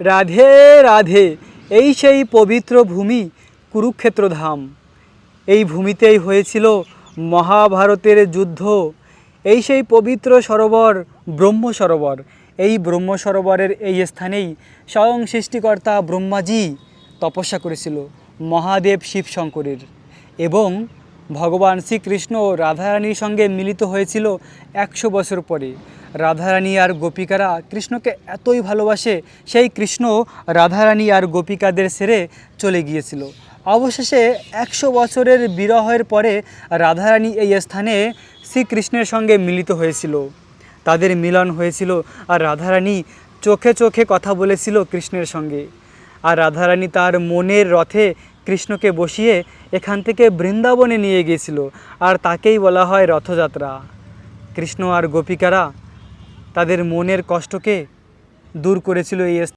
রাধে রাধে, এই সেই পবিত্র ভূমি কুরুক্ষেত্র ধাম এই ভূমিতেই হয়েছিল মহাভারতের যুদ্ধ। এই সেই পবিত্র সরোবর, ব্রহ্ম সরোবর। এই ব্রহ্ম সরোবরের এই স্থানেই স্বয়ং সৃষ্টিকর্তা ব্রহ্মাজি তপস্যা করেছিল মহাদেব শিব শঙ্করের এবং ভগবান শ্রীকৃষ্ণ রাধারানীর সঙ্গে মিলিত হয়েছিল একশো বছর পরে। রাধারানী আর গোপিকারা কৃষ্ণকে এতই ভালোবাসে, সেই কৃষ্ণ রাধারানী আর গোপিকাদের সেরে চলে গিয়েছিল। অবশেষে একশো বছরের বিরহের পরে রাধারানী এই স্থানে শ্রীকৃষ্ণের সঙ্গে মিলিত হয়েছিল। তাদের মিলন হয়েছিল আর রাধারানী চোখে চোখে কথা বলেছিল কৃষ্ণের সঙ্গে। আর রাধারানী তার মনের রথে কৃষ্ণকে বসিয়ে এখান থেকে বৃন্দাবনে নিয়ে গিয়েছিল, আর তাকেই বলা হয় রথযাত্রা। কৃষ্ণ আর গোপিকারা তাদের মনের কষ্টকে দূর করেছিল এই